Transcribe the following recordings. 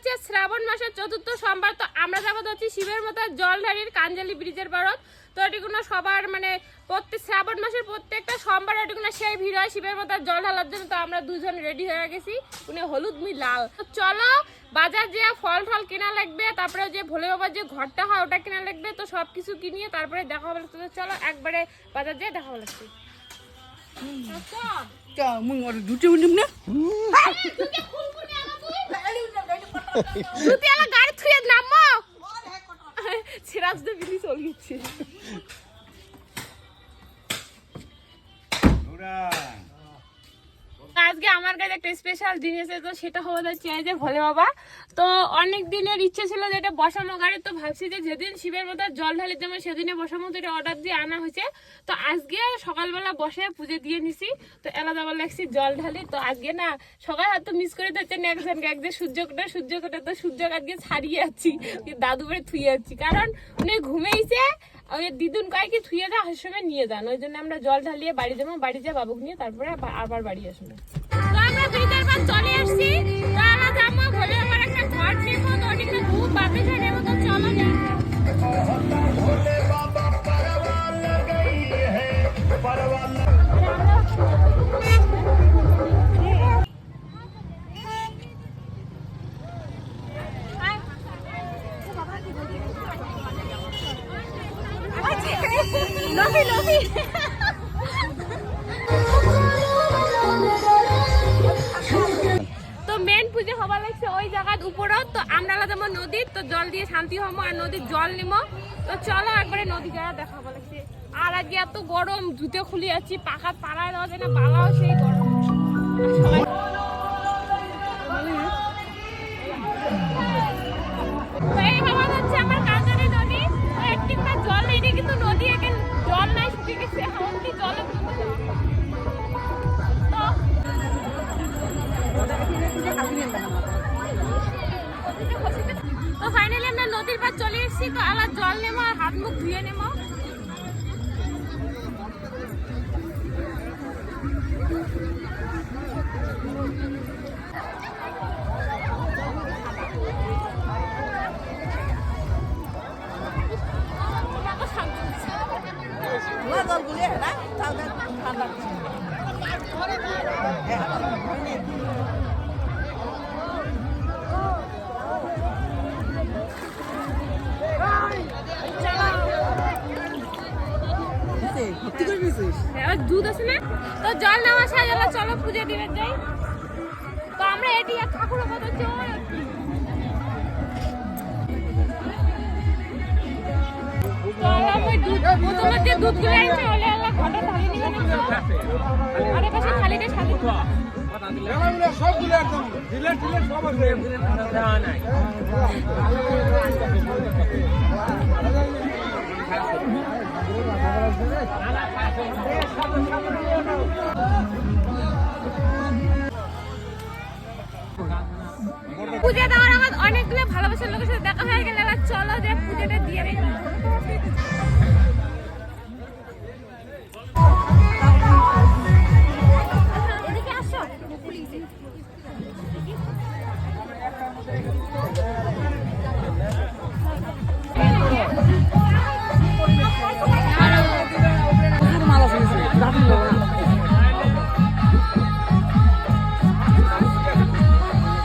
হচ্ছে শ্রাবণ মাসের চতুর্থ সোমবার। তো আমরা যাব হচ্ছে শিবের মতো জলধারীর কাঞ্জালি ব্রিজের পারত তো এটিগুলো সবার মানে প্রত্যেক শ্রাবণ মাসের প্রত্যেকটা সোমবার এটিগুলো সেই ভিড় হয় শিবের মতো জল ঢালার জন্য। তো আমরা দুজন রেডি হয়ে গেছি। উনি হলুদ মুই লাল। তো চলো বাজার যে ফল ফল কেনা লাগবে তারপরে যে ভোলে বাবার যে ঘরটা হয় ওটা কেনা লাগবে। তো সব কিছু কিনিয়ে তারপরে দেখা হবে। তো চলো একবারে বাজার যেয়ে দেখা হবে। চল মুই ওর দুটো না? তুই আমার গাড়ি থুয়ে নামো। সিরাজ দে বিলি চলে গেছে। আজকে আমার কাছে একটা স্পেশাল জিনিস তো সেটা এই যে ভোলে বাবা। তো অনেক দিনের ইচ্ছে ছিল যে এটা বসানো গাড়ি তো ভাবছি যে যেদিন শিবের মতো জল ঢালি যেমন সেদিনে বসার মতো এটা অর্ডার দিয়ে আনা হয়েছে। তো আজকে সকালবেলা বসে পুজো দিয়ে নিছি, তো আলাদা বলে লাগছি জল ঢালি। তো আজকে না সকাল হয়তো মিস করে দিচ্ছেন একজনকে একদিন সূর্য কোটা সূর্য কোটা তো সূর্য আজকে ছাড়িয়ে যাচ্ছি দাদু বাড়ি থুয়ে যাচ্ছি কারণ উনি ঘুমেইছে, ওই দিদুন কয়েকে থুয়ে যা হাসির সময় নিয়ে যান। ওই জন্য আমরা জল ঢালিয়ে বাড়ি যাব, বাড়ি যা বাবুক নিয়ে, তারপরে আবার বাড়ি আসব। চলে আসছি। তো আমরা যাব আমার একটা ঘর নেব তো ওদিকে খুব বাপে যায় নেব চলো লবি লবি তো আমরা নদীর তো জল দিয়ে শান্তি হব আর নদীর জল নিমো তো চলো একবারে নদী জায়গা দেখা লাগছে আর আজকে এত গরম, জুতো খুলে যাচ্ছি, পাখা পাড়ায় দেওয়া যায় না বালাও সেই গরম। সবাই জল তো ফাইনালি আমরা নদীর পার চলে এসেছি, তো আবার জল নেব আর হাত মুখ ধুয়ে নেব। ঠান্ডা আছে না তো জল নেওয়া হলো চলো পুজো দিবে যাই। তো আমরা এটি আর ঠাকুর কত জল দুধগুলো আনছে ওলে আল্লাহ ঘটে ঢালি নিবে। না আরে পাশে খালিটা খালি সবগুলো একদম ডিলেট ডিলেট সব আছে। পুজো দেওয়ার আমার অনেকগুলো ভালোবাসার লোকের সাথে দেখা হয়ে গেলে চলো যে পূজাটা দিয়ে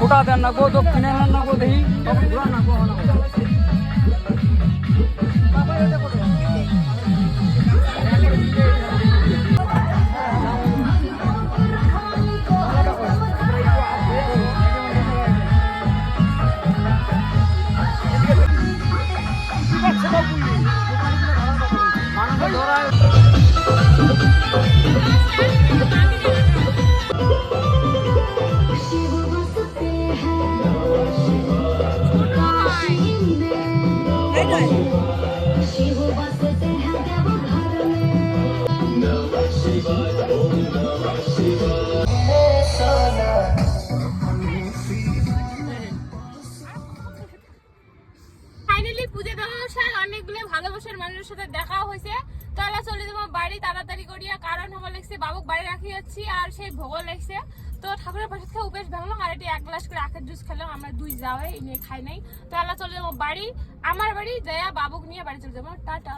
ফোটা দেন না গো দক্ষিণে না গো দেখি না গো পুজো দেওয়া ভালোবাসার মানুষের সাথে দেখা চলে যাব বাড়ি তাড়াতাড়ি করিয়া, কারণ হবার বাবুক বাড়ি রাখি আর সেই তো ঠাকুরের আর এটি করে আখের জুস আমরা দুই নিয়ে খাই নাই। চলে যাব বাড়ি, আমার বাড়ি দেয়া বাবুক নিয়ে বাড়ি চলে যাব। টাটা।